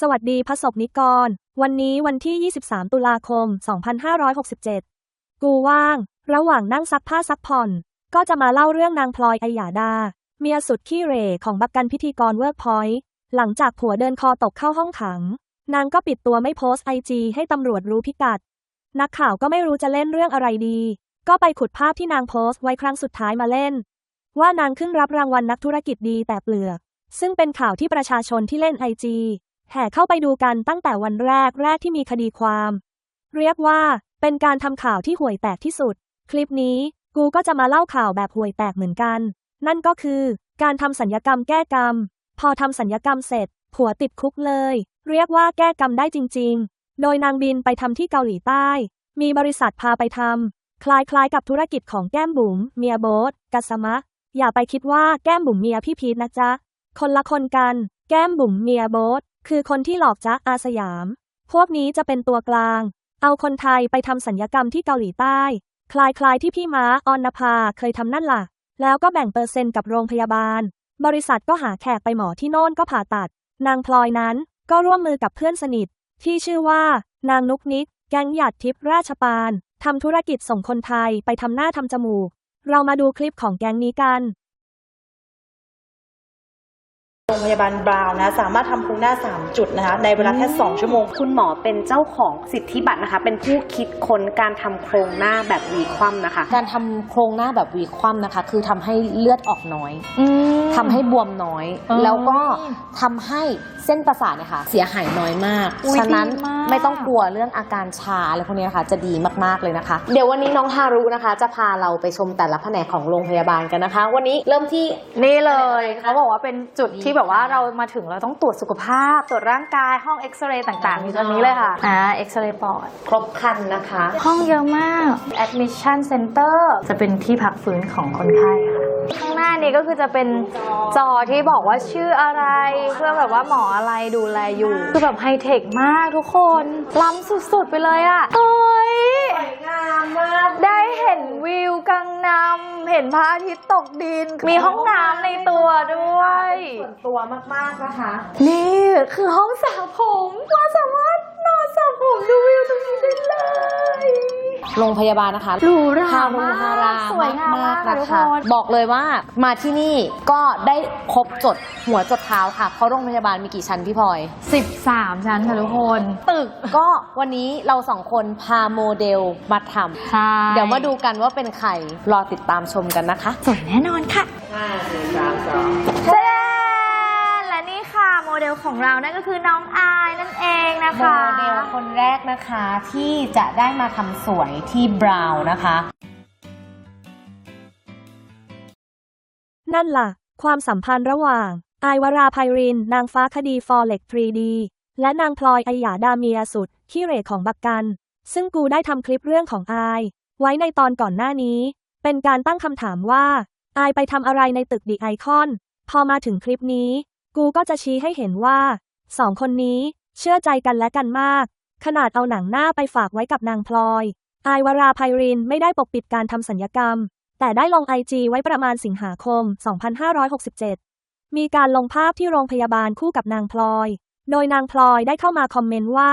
สวัสดีพระสบนิกร วันนี้วันที่ 23 ตุลาคม 2567 กูว่าง ระหว่างนั่งซักผ้าซักผ่อน ก็จะมาเล่าเรื่องนางพลอยไอยาดา เมียสุดขี้เหร่ของบักกันพิธีกรเวิร์กพอยต์ หลังจากผัวเดินคอตกเข้าห้องขัง นางก็ปิดตัวไม่โพสไอจีให้ตำรวจรู้พิกัด นักข่าวก็ไม่รู้จะเล่นเรื่องอะไรดี ก็ไปขุดภาพที่นางโพสต์ไว้ครั้งสุดท้ายมาเล่น ว่านางขึ้นรับรางวัลนักธุรกิจดีแต่เปลือก ซึ่งเป็นข่าวที่ประชาชนที่เล่นไอจี แห่เข้าไปดูกันตั้งแต่วันแรกแรกที่มีคดีความ เรียกว่าเป็นการทำข่าวที่ห่วยแตกที่สุด คลิปนี้กูก็จะมาเล่าข่าวแบบห่วยแตกเหมือนกัน นั่นก็คือการทำสัญญกรรมแก้กรรม พอทำสัญญกรรมเสร็จ ผัวติดคุกเลย เรียกว่าแก้กรรมได้จริง ๆ โดยนางบินไปทำที่เกาหลีใต้ มีบริษัทพาไปทำคล้ายๆ กับธุรกิจของแก้มบุ๋มเมียโบ๊ทกัสมะ อย่าไปคิดว่าแก้มบุ๋มเมียพี่พีทนะจ๊ะ คนละคนกัน แก้มบุ๋มเมียโบ๊ท คือคนที่หลอกจ๊ะอาสยาม พวกนี้จะเป็นตัวกลาง เอาคนไทยไปทำสัญญกรรมที่เกาหลีใต้ คล้ายๆที่พี่ม้าออนนภาเคยทำนั่นล่ะ แล้วก็แบ่งเปอร์เซ็นต์กับโรงพยาบาล บริษัทก็หาแขกไปหมอที่โน่นก็ผ่าตัด นางพลอยนั้นก็ร่วมมือกับเพื่อนสนิท ที่ชื่อว่า นางนุกนิก แก๊งหยาดทิพย์ราชปานทำธุรกิจส่งคนไทยไปทำหน้าทำจมูก เรามาดูคลิปของแก๊งนี้กัน โรงพยาบาลบราวน์นะสามารถทำโครงหน้า 3 จุดนะคะในเวลาแค่ 2 ชั่วโมง คุณหมอเป็นเจ้าของสิทธิบัตรนะคะ เป็นผู้คิดค้นการทำโครงหน้าแบบหวีคว่ำนะคะการทำโครงหน้าแบบหวีคว่ำนะคะ คือทำให้เลือดออกน้อยทำให้บวมน้อย อ๋อแล้วก็ทำให้เส้นประสาทเนี่ยค่ะเสียหายน้อยมาก อุ๊ยฉะนั้นดีมาก ไม่ต้องกลัวเรื่องอาการชาอะไรพวกนี้นะคะจะดีมากๆเลยนะคะ เดี๋ยววันนี้น้องฮารุนะคะ จะพาเราไปชมแต่ละแผนกของโรงพยาบาลกันนะคะ วันนี้เริ่มที่นี่เลยเขาบอกว่าเป็นจุดที่แบบว่าเรามาถึงเราต้องตรวจสุขภาพ ตรวจร่างกายห้องเอ็กซเรย์ต่างๆอยู่ตรงนี้เลยค่ะอ่าเอ็กซเรย์ปอด ครบครันนะคะ ห้องเยอะมาก admission center จะเป็นที่พักฟื้นของคนไข้ค่ะ ข้างหน้านี้ก็คือจะเป็นจอที่บอกว่าชื่ออะไร เพื่อแบบว่าหมออะไรดูแลอยู่ คือแบบไฮเทคมากทุกคน ล้ำสุดๆไปเลยอะ่ะเฮ้ยงามมาก ได้เห็นวิวกังนำเห็นพระอาทิตย์ตกดิน มีห้องน้ำในตัวด้วย ส่วนตัวมากๆนะคะ นี่คือห้องสระผมเราสามารถนอนสระผมดูวิวตรงนี้ได้เลย โรงพยาบาลนะคะหรูหราฮารุฮารามสวยงามมากๆค่ะนะทุกคคะนบอกเลยว่ามาที่นี่ก็ได้ครบจดหัวจดเท้าค่ะเพราะโรงพยาบาลมีกี่ชั้นพี่พลอย 13 ชั้นค่ะทุกคน ตึกก็วันนี้เราสองคนพาโมเดลมาทใช่ำเดี๋ยวมาดูกันว่าเป็นใครรอติดตามชมกันนะคะ สวยแน่นอนค่ะเจ้และนี่ค่ะโมเดลของเรานั่นก็คือน้องอายนั่นเองนะโมคะเดลคนแรก นะคะที่จะได้มาทำสวยที่บราวน์นะคะ นั่นล่ะ ความสัมพันธ์ระหว่าง อายวราไพริน นางฟ้าคดีฟอร์เล็ก 3D และนางพลอยไอยาดาเมียสุดขี้เร่ของบักกัน ซึ่งกูได้ทำคลิปเรื่องของอาย ไว้ในตอนก่อนหน้านี้ เป็นการตั้งคำถามว่า อายไปทำอะไรในตึกดีไอคอน พอมาถึงคลิปนี้ กูก็จะชี้ให้เห็นว่าสองคนนี้เชื่อใจกันและกันมาก ขนาดเอาหนังหน้าไปฝากไว้กับนางพลอย อายวราไพรินไม่ได้ปกปิดการทำสัญญกรรม แต่ได้ลงไอจีไว้ประมาณสิงหาคม 2567 มีการลงภาพที่โรงพยาบาลคู่กับนางพลอย โดยนางพลอยได้เข้ามาคอมเมนต์ว่า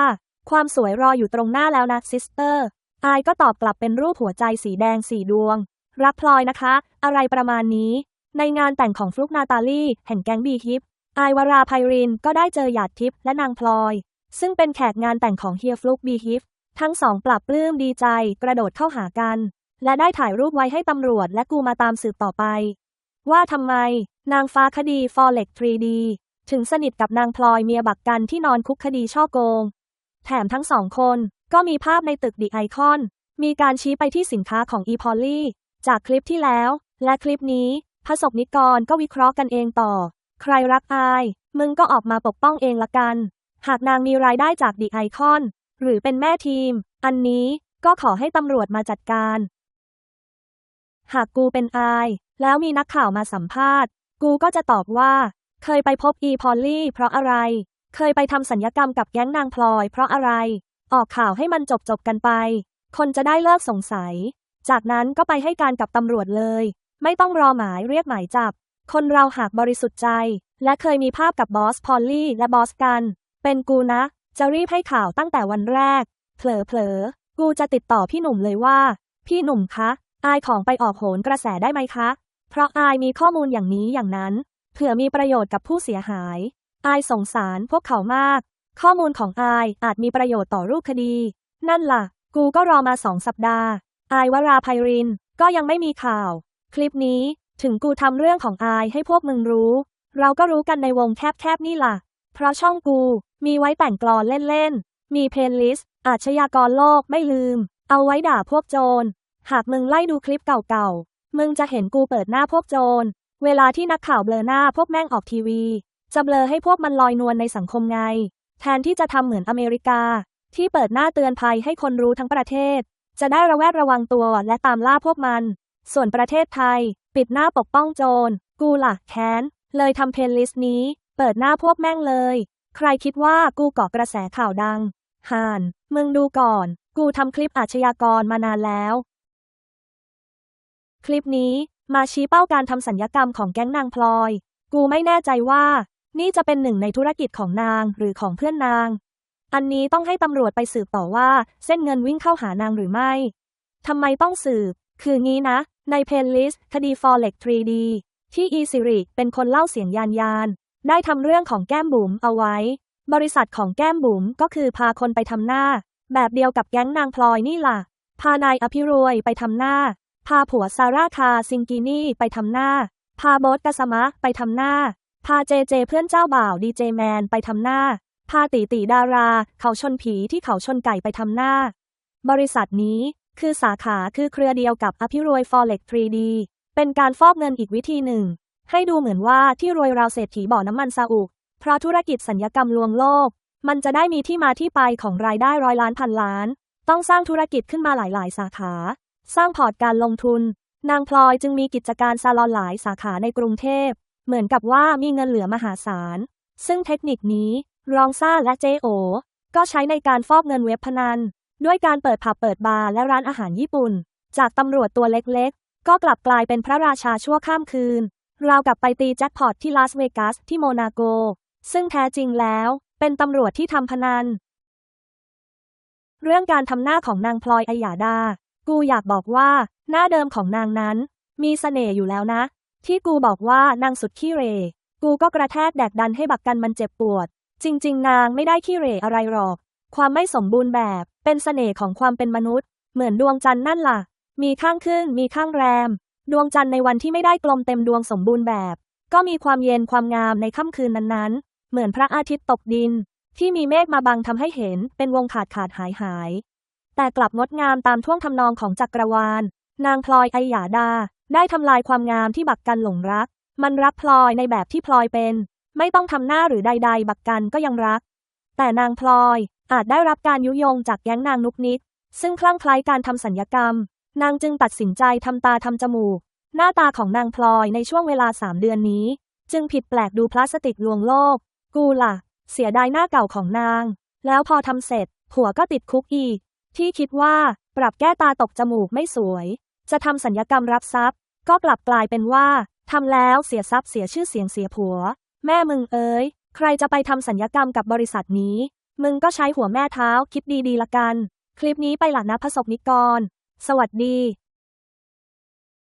ความสวยรออยู่ตรงหน้าแล้วนะซิสเตอร์ อายก็ตอบกลับเป็นรูปหัวใจสีแดงสี่ดวง รักพลอยนะคะ อะไรประมาณนี้ ในงานแต่งของฟลุกนาตาลีแห่งแก๊งบีฮิปอายวราไพรินก็ได้เจอหยาดทิพย์และนางพลอย ซึ่งเป็นแขกงานแต่งของเฮียฟลุกบีฮิปทั้งสองปรับปลื้มดีใจกระโดดเข้าหากัน และได้ถ่ายรูปไว้ให้ตำรวจและกูมาตามสืบต่อไป ว่าทำไม นางฟ้าคดีฟอร์เล็ก 3D ถึงสนิทกับนางพลอยเมียบักกันที่นอนคุกคดีช่อโกง แถมทั้งสองคนก็มีภาพในตึกดิไอคอน มีการชี้ไปที่สินค้าของอีพอลลี่จากคลิปที่แล้ว และคลิปนี้พระสบนิกรก็วิเคราะห์กันเองต่อ ใครรักอาย มึงก็ออกมาปกป้องเองละกัน หากนางมีรายได้จากดิไอคอน หรือเป็นแม่ทีม อันนี้ก็ขอให้ตำรวจมาจัดการ หากกูเป็นอาย แล้วมีนักข่าวมาสัมภาษณ์ กูก็จะตอบว่า เคยไปพบอีพอลลี่ เพราะอะไร เคยไปทำสัญญกรรมกับแก๊งนางพลอย เพราะอะไร ออกข่าวให้มันจบจบกันไป คนจะได้เลิกสงสัย จากนั้นก็ไปให้การกับตำรวจเลย ไม่ต้องรอหมายเรียกหมายจับ คนเราหากบริสุทธิ์ใจ และเคยมีภาพกับบอสพอลลี่และบอสกัน เป็นกูนะ จะรีบให้ข่าวตั้งแต่วันแรกเผลอเผลอๆ กูจะติดต่อพี่หนุ่มเลยว่า พี่หนุ่มคะ อายของไปออกโหนกระแสได้ไหมคะ เพราะอายมีข้อมูลอย่างนี้อย่างนั้น เผื่อมีประโยชน์กับผู้เสียหาย อายสงสารพวกเขามาก ข้อมูลของอายอาจมีประโยชน์ต่อรูปคดี นั่นล่ะ กูก็รอมาสองสัปดาห์ อายวราไพริน ก็ยังไม่มีข่าว คลิปนี้ถึงกูทำเรื่องของอายให้พวกมึงรู้ เราก็รู้กันในวงแคบๆนี่ล่ะ เพราะช่องกู มีไว้แต่งกลอนเล่นๆ มีเพลย์ลิสต์ อาชญากรโลกไม่ลืม เอาไว้ด่าพวกโจร หากมึงไล่ดูคลิปเก่าๆ มึงจะเห็นกูเปิดหน้าพวกโจร เวลาที่นักข่าวเบลอหน้าพวกแม่งออกทีวี จะเบลอให้พวกมันลอยนวลในสังคมไง แทนที่จะทำเหมือนอเมริกา ที่เปิดหน้าเตือนภัยให้คนรู้ทั้งประเทศ จะได้ระแวดระวังตัวและตามล่าพวกมัน ส่วนประเทศไทย ปิดหน้าปกป้องโจร กูล่ะแค้น เลยทำเพลย์ลิสต์นี้ เปิดหน้าพวกแม่งเลย ใครคิดว่ากูเกาะกระแสข่าวดังห่าน มึงดูก่อน กูทำคลิปอาชญากรมานานแล้ว คลิปนี้มาชี้เป้าการทำสัญญกรรมของแก๊งนางพลอย กูไม่แน่ใจว่า นี่จะเป็นหนึ่งในธุรกิจของนางหรือของเพื่อนนาง อันนี้ต้องให้ตำรวจไปสืบต่อว่า เส้นเงินวิ่งเข้าหานางหรือไม่ทำไมต้องสืบ คืองี้นะ ในเพลย์ลิสต์คดี Forex 3D ที่อีซิริเป็นคนเล่าเสียงยานยาน ได้ทำเรื่องของแก้มบุ๋มเอาไว้ บริษัทของแก้มบุ๋มก็คือพาคนไปทำหน้า แบบเดียวกับแก๊งนางพลอยนี่ล่ะ พานายอภิรวยไปทำหน้า พาผัวซาร่าคาซิงกินี่ไปทำหน้า พาโบสกัสมะไปทำหน้า พาเจเจเพื่อนเจ้าบ่าวดีเจแมนไปทำหน้า พาตีตีดารา เขาชนผีที่เขาชนไก่ไปทำหน้า บริษัทนี้คือสาขาคือเครือเดียวกับอภิรวย Forex 3D เป็นการฟอกเงินอีกวิธีหนึ่ง ให้ดูเหมือนว่าที่รวยราวเศรษฐีบ่อน้ำมันซาอุเพราะธุรกิจสัญญกรรมลวงโลก มันจะได้มีที่มาที่ไปของรายได้ร้อยล้านพันล้าน ต้องสร้างธุรกิจขึ้นมาหลายๆ สาขา สร้างพอร์ตการลงทุน นางพลอยจึงมีกิจการซาลอนหลายสาขาในกรุงเทพ เหมือนกับว่ามีเงินเหลือมหาศาล ซึ่งเทคนิคนี้รองซ่าและเจโอ ก็ใช้ในการฟอกเงินเว็บพนัน ด้วยการเปิดผับเปิดบาร์และร้านอาหารญี่ปุ่น จากตำรวจตัวเล็กๆ ก็กลับกลายเป็นพระราชาชั่วข้ามคืน ราวกับไปตีแจ็คพอตที่ลาสเวกัสที่โมนาโก ซึ่งแท้จริงแล้ว เป็นตำรวจที่ทำพนัน เรื่องการทำหน้าของนางพลอยอายาดา กูอยากบอกว่า หน้าเดิมของนางนั้น มีเสน่ห์อยู่แล้วนะ ที่กูบอกว่านางสุดขี้เร กูก็กระแทกแดกดันให้บักกันมันเจ็บปวด จริง ๆ นางไม่ได้ขี้เร่อะไรหรอก ความไม่สมบูรณ์แบบเป็นเสน่ห์ของความเป็นมนุษย์ เหมือนดวงจันทร์นั่นล่ะ มีข้างขึ้นมีข้างแรม ดวงจันทร์ในวันที่ไม่ได้กลมเต็มดวงสมบูรณ์แบบ ก็มีความเย็นความงามในค่ำคืนนั้นๆ เหมือนพระอาทิตย์ตกดิน ที่มีเมฆมาบังทำให้เห็นเป็นวงขาดขาดหายหาย แต่กลับงดงามตามท่วงทำนองของจักรวาล นางพลอยไอหยาดา ได้ทำลายความงามที่บักกันหลงรัก มันรักพลอยในแบบที่พลอยเป็น ไม่ต้องทำหน้าหรือใด ๆ บักกันก็ยังรัก แต่นางพลอยอาจได้รับการยุยงจากแก๊งนางนุกนิกซึ่งคลั่งไคล้การทำสัญญกรรม นางจึงตัดสินใจทำตาทำจมูก หน้าตาของนางพลอยในช่วงเวลาสามเดือนนี้ จึงผิดแปลกดูพลาสติกลวงโลก กูล่ะ เสียดายหน้าเก่าของนาง แล้วพอทำเสร็จ ผัวก็ติดคุกอีก ที่คิดว่าปรับแก้ตาตกจมูกไม่สวย จะทำสัญญกรรมรับทรัพย์ ก็กลับกลายเป็นว่าทำแล้วเสียทรัพย์เสียชื่อเสียงเสียผัว แม่มึงเอ้ยใครจะไปทำสัญญกรรมกับบริษัทนี้ มึงก็ใช้หัวแม่เท้าคิดดีๆละกัน คลิปนี้ไปหลักนะพระสบนิกร สวัสดี